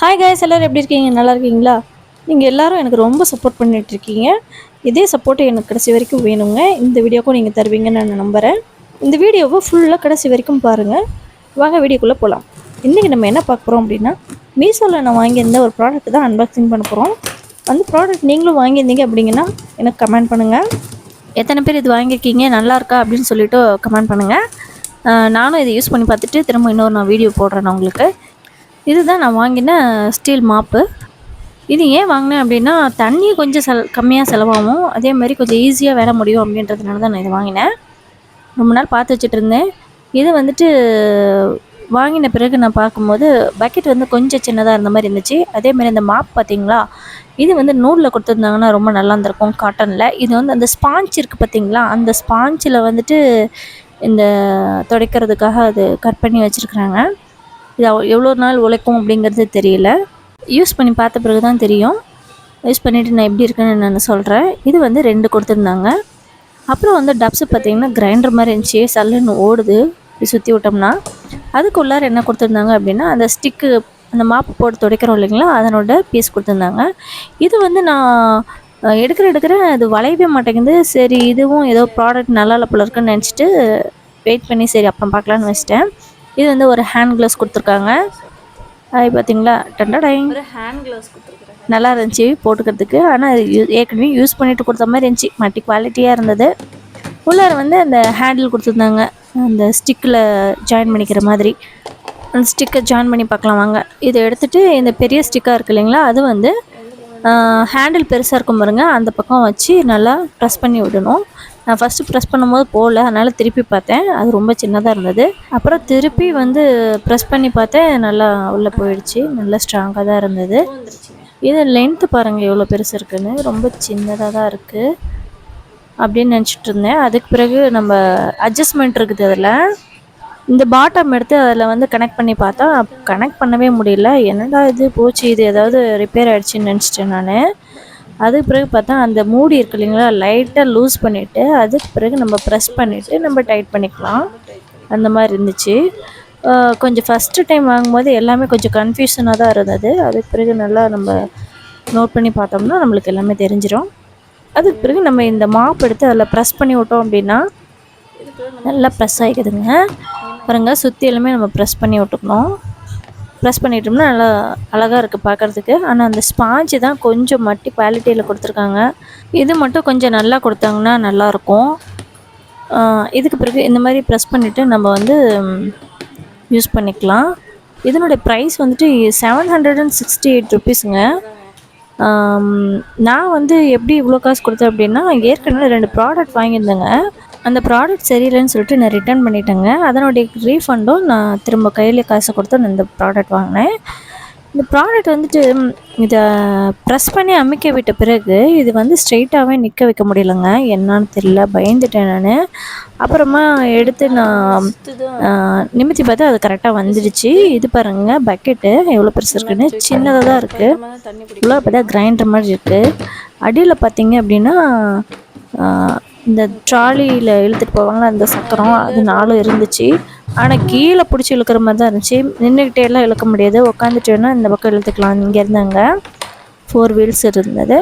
Hi guys எல்லோரும் எப்படி இருக்கீங்க? நல்லா இருக்கீங்களா? நீங்கள் எல்லோரும் எனக்கு ரொம்ப சப்போர்ட் பண்ணிட்டு இருக்கீங்க. இதே சப்போர்ட் எனக்கு கடைசி வரைக்கும் வேணுங்க. இந்த வீடியோக்கும் நீங்கள் தருவீங்கன்னு நான் நம்புகிறேன் இந்த வீடியோவை ஃபுல்லாக கடைசி வரைக்கும் பாருங்கள் வாங்க வீடியோக்குள்ளே போகலாம் இன்றைக்கி நம்ம என்ன பார்க்க போகிறோம் அப்படின்னா மீஷோவில் நான் வாங்கியிருந்த ஒரு ப்ராடக்ட் தான் அன்பாக்சிங் பண்ண போகிறோம் அந்த ப்ராடக்ட் நீங்களும் வாங்கியிருந்தீங்க அப்படிங்கன்னா எனக்கு கமெண்ட் பண்ணுங்கள் எத்தனை பேர் இது வாங்கியிருக்கீங்க? நல்லாயிருக்கா அப்படின்னு சொல்லிவிட்டு கமெண்ட் பண்ணுங்கள் நானும் இதை யூஸ் பண்ணி பார்த்துட்டு திரும்ப இன்னொரு நான் வீடியோ போடுறேன் நான் உங்களுக்கு. இதுதான் நான் வாங்கின ஸ்டீல் மாப்பு. இது ஏன் வாங்கினேன் அப்படின்னா தண்ணி கொஞ்சம் செல் கம்மியாக செலவாகும். அதே மாதிரி கொஞ்சம் ஈஸியாக வேலை முடியும் அப்படின்றதுனால தான் நான் இதை வாங்கினேன். ரொம்ப நாள் பார்த்து வச்சுட்டு இருந்தேன் இது வந்துட்டு வாங்கின பிறகு நான் பார்க்கும்போது பக்கெட் வந்து கொஞ்சம் சின்னதாக இருந்த மாதிரி இருந்துச்சு. அதே மாதிரி இந்த மாப் பார்த்தீங்களா? இது வந்து நூலில் கொடுத்துருந்தாங்கன்னா ரொம்ப நல்லா இருந்திருக்கும் காட்டனில். இது வந்து அந்த ஸ்பாஞ்ச் இருக்குது பார்த்தீங்களா? அந்த ஸ்பாஞ்சில் வந்துட்டு இந்த துடைக்கிறதுக்காக அது கட் பண்ணி வச்சுருக்குறாங்க. இது எவ்வளோ நாள் உழைக்கும் அப்படிங்கிறது தெரியல. யூஸ் பண்ணி பார்த்த பிறகு தான் தெரியும். யூஸ் பண்ணிவிட்டு நான் எப்படி இருக்குன்னு நான் சொல்கிறேன் இது வந்து ரெண்டு கொடுத்துருந்தாங்க. அப்புறம் வந்து டப்ஸு பார்த்தீங்கன்னா கிரைண்டர் மாதிரி இருந்துச்சு. சல்லுன்னு ஓடுது. இப்படி சுற்றி விட்டோம்னா அதுக்குள்ளார என்ன கொடுத்துருந்தாங்க அப்படின்னா அந்த ஸ்டிக்கு அந்த மாப்பு போட்டு துடைக்கிறோம் இல்லைங்களா அதனோட பீஸ் கொடுத்துருந்தாங்க. இது வந்து நான் எடுக்கிற எடுக்கிற அது வளையவே மாட்டேங்குது. சரி இதுவும் ஏதோ ப்ராடக்ட் நல்லா இல்லை போல இருக்குன்னு நினச்சிட்டு வெயிட் பண்ணி சரி அப்புறம் பார்க்கலான்னு வச்சிட்டேன். இது வந்து ஒரு ஹேண்ட் க்ளவுஸ் கொடுத்துருக்காங்க. அது பார்த்தீங்களா டண்டடைங் ஒரு ஹேண்ட் க்ளவுஸ் கொடுத்துருக்குறேன். நல்லா இருந்துச்சு போட்டுக்கிறதுக்கு. ஆனால் யூ- ஏற்கனவே யூஸ் பண்ணிட்டு கொடுத்த மாதிரி இருந்துச்சு. மட்டி குவாலிட்டியாக இருந்தது. உள்ளார வந்து அந்த ஹேண்டில் கொடுத்துருந்தாங்க. அந்த ஸ்டிக்கில் ஜாயின் பண்ணிக்கிற மாதிரி. அந்த ஸ்டிக்கை ஜாயின் பண்ணி பார்க்கலாம் வாங்க. இதை எடுத்துகிட்டு இந்த பெரிய ஸ்டிக்காக இருக்கு இல்லைங்களா? அது வந்து ஹேண்டில் பெருசாக இருக்கும் பாருங்க. அந்த பக்கம் வச்சு நல்லா ப்ரெஸ் பண்ணி விடணும். நான் ஃபஸ்ட்டு ப்ரெஸ் பண்ணும்போது போகல. அதனால் திருப்பி பார்த்தேன். அது ரொம்ப சின்னதாக இருந்தது. அப்புறம் திருப்பி வந்து ப்ரெஸ் பண்ணி பார்த்தேன். நல்லா உள்ளே போயிடுச்சு. நல்லா ஸ்ட்ராங்காக தான் இருந்தது. இது லென்த்து பாருங்கள் எவ்வளோ பெருசு இருக்குன்னு. ரொம்ப சின்னதாக தான் இருக்குது அப்படின்னு நினச்சிட்டு இருந்தேன். அதுக்கு பிறகு நம்ம அட்ஜஸ்ட்மெண்ட் இருக்குது அதில். இந்த பாட்டம் எடுத்து அதில் வந்து கனெக்ட் பண்ணி பார்த்தா கனெக்ட் பண்ணவே முடியல. என்னடா இது போச்சு? இது ஏதாவது ரிப்பேர் ஆகிடுச்சின்னு நினச்சிட்டேன் நான். அதுக்கு பிறகு பார்த்தா அந்த மூடி இருக்கு இல்லைங்களா லைட்டாக லூஸ் பண்ணிவிட்டு அதுக்கு பிறகு நம்ம ப்ரெஸ் பண்ணிவிட்டு நம்ம டைட் பண்ணிக்கலாம். அந்த மாதிரி இருந்துச்சு. கொஞ்சம் ஃபஸ்ட்டு டைம் வாங்கும்போது எல்லாமே கொஞ்சம் கன்ஃபியூஷனாக தான் இருந்தது. அதுக்கு பிறகு நல்லா நம்ம நோட் பண்ணி பார்த்தோம்னா நம்மளுக்கு எல்லாமே தெரிஞ்சிடும் அதுக்கு பிறகு நம்ம இந்த மாப் எடுத்து அதில் ப்ரெஸ் பண்ணி விட்டோம் அப்படின்னா நல்லா ப்ரெஸ் ஆகிக்குதுங்க பாருங்க சுற்றி எல்லாமே நம்ம ப்ரெஸ் பண்ணி விட்டுக்கணும். ப்ரெஸ் பண்ணிட்டோம்னா நல்லா அழகாக இருக்குது பார்க்குறதுக்கு. ஆனால் அந்த ஸ்பாஞ்சு தான் கொஞ்சம் மட்டி குவாலிட்டியில் கொடுத்துருக்காங்க. இது மட்டும் கொஞ்சம் நல்லா கொடுத்தாங்கன்னா நல்லாயிருக்கும் இதுக்கு பிறகு இந்த மாதிரி ப்ரெஸ் பண்ணிவிட்டு நம்ம வந்து யூஸ் பண்ணிக்கலாம். இதனுடைய ப்ரைஸ் வந்துட்டு seven hundred and sixty eight ருபீஸுங்க நான் வந்து எப்படி இவ்வளோ காசு கொடுத்தேன் அப்படின்னா ஏற்கனவே ரெண்டு ப்ராடக்ட் வாங்கியிருந்தேங்க. அந்த ப்ராடக்ட் சரியில்லைன்னு சொல்லிட்டு நான் ரிட்டர்ன் பண்ணிட்டேங்க. அதனுடைய ரீஃபண்டும் நான் திரும்ப கையில் காசு கொடுத்து நான் இந்த ப்ராடக்ட் வாங்கினேன். இந்த ப்ராடக்ட் வந்துட்டு இதை ப்ரெஸ் பண்ணி அமைக்க விட்ட பிறகு இது வந்து ஸ்ட்ரெயிட்டாகவே நிற்க வைக்க முடியலங்க. என்னன்னு தெரியல பயந்துட்டேன் நான். அப்புறமா எடுத்து நான் நிமித்தி பார்த்து அது கரெக்டாக வந்துடுச்சு இது பாருங்கள் பக்கெட்டு எவ்வளோ பெருசு இருக்குன்னு. சின்னதாக தான் இருக்குது இவ்வளோ பார்த்தா கிரைண்டர் மாதிரி இருக்குது அடியில் பார்த்தீங்க அப்படின்னா இந்த ட்ராலியில் இழுத்துட்டு போவாங்களா அந்த சக்கரம் அது நாலும் இருந்துச்சு. ஆனால் கீழே பிடிச்சி இழுக்கிற மாதிரி தான் இருந்துச்சு. நின்றுக்கிட்டே எல்லாம் இழுக்க முடியாது. உட்காந்துட்டேன்னா இந்த பக்கம் இழுத்துக்கலாம். இங்கே இருந்தாங்க. ஃபோர் வீல்ஸ் இருந்தது.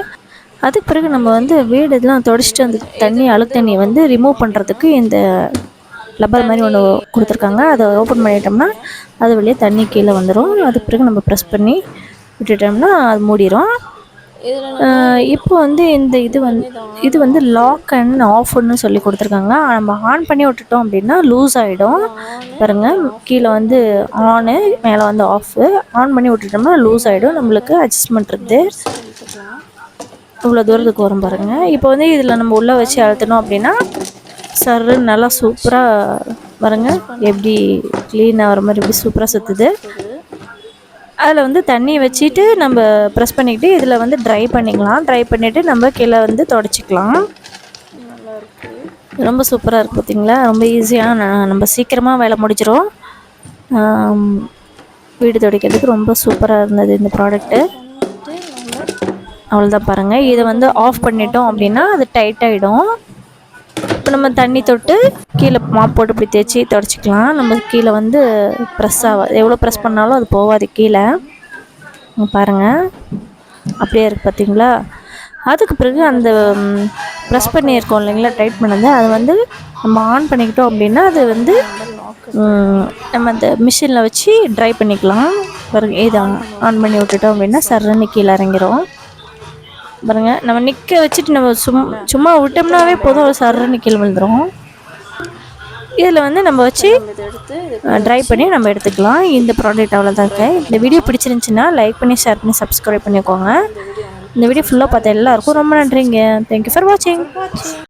அதுக்கு பிறகு நம்ம வந்து வீடு இதெல்லாம் தொடச்சிட்டு அந்த தண்ணி அழுக்கு தண்ணியை வந்து ரிமூவ் பண்ணுறதுக்கு இந்த லப்பர் மாதிரி ஒன்று கொடுத்துருக்காங்க. அதை ஓப்பன் பண்ணிட்டோம்னா அது வழியாக தண்ணி கீழே வந்துடும் அதுக்கு பிறகு நம்ம ப்ரெஸ் பண்ணி விட்டுட்டோம்னா அது மூடிடும் இப்போ வந்து இந்த இது வந்து இது வந்து லாக் அண்ட் ஆஃப்னு சொல்லி கொடுத்துருக்காங்க. நம்ம ஆன் பண்ணி விட்டுட்டோம் அப்படின்னா லூஸ் ஆகிடும் பாருங்க கீழே வந்து ஆனு மேலே வந்து ஆஃபு ஆன் பண்ணி விட்டுட்டோம்னா லூஸ் ஆகிடும் நம்மளுக்கு அட்ஜஸ்ட்மெண்ட் இருக்குது இவ்வளோ தூரத்துக்கு வரும் பாருங்க. இப்போ வந்து இதில் நம்ம உள்ளே வச்சு அழுத்தணும் அப்படின்னா சர்ரு நல்லா சூப்பராக பாருங்க எப்படி க்ளீனாக வர மாதிரி எப்படி சூப்பராக சுற்றுது அதில் வந்து தண்ணி வச்சுட்டு நம்ம ப்ரெஸ் பண்ணிக்கிட்டு இதில் வந்து ட்ரை பண்ணிக்கலாம். ட்ரை பண்ணிவிட்டு நம்ம கீழே வந்து தொடச்சிக்கலாம். ரொம்ப சூப்பராக இருக்குது பார்த்திங்களா ரொம்ப ஈஸியாக நம்ம சீக்கிரமாக வேலை முடிச்சிடும் வீடு துடைக்கிறதுக்கு ரொம்ப சூப்பராக இருந்தது இந்த ப்ராடக்ட்டு அவ்வளோதான் பாருங்கள் இதை வந்து ஆஃப் பண்ணிட்டோம் அப்படின்னா அது டைட் ஆகிடும் இப்போ நம்ம தண்ணி தொட்டு கீழே மாப் போட்டு இப்படி தேய்ச்சி தொடச்சிக்கலாம். நம்ம கீழே வந்து ப்ரெஸ் ஆகாது எவ்வளோ ப்ரெஸ் பண்ணாலும் அது போகாது கீழே. பாருங்கள் அப்படியே இருக்குது பார்த்தீங்களா அதுக்கு பிறகு அந்த ப்ரெஸ் பண்ணியிருக்கோம் இல்லைங்களா? டைட் பண்ணது அது வந்து நம்ம ஆன் பண்ணிக்கிட்டோம் அப்படின்னா அது வந்து நம்ம அந்த மிஷினில் வச்சு ட்ரை பண்ணிக்கலாம். பிறகு இதை ஆன் பண்ணி விட்டுட்டோம் அப்படின்னா சர்றன்னு கீழே இறங்கிரும். பாருங்க நம்ம நிற்க வச்சுட்டு நம்ம சும் சும்மா விட்டோம்னாவே போதும் சர்றன்னு கீழே விழுந்துரும். இதில் வந்து நம்ம வச்சு எடுத்து ட்ரை பண்ணி நம்ம எடுத்துக்கலாம். இந்த ப்ராடக்ட் அவ்வளோதாங்க இந்த வீடியோ பிடிச்சிருந்துச்சுன்னா லைக் பண்ணி ஷேர் பண்ணி சப்ஸ்கிரைப் பண்ணிக்கோங்க. இந்த வீடியோ ஃபுல்லாக பார்த்த எல்லாருக்கும் ரொம்ப நன்றிங்க. தேங்க்யூ ஃபார் வாட்சிங்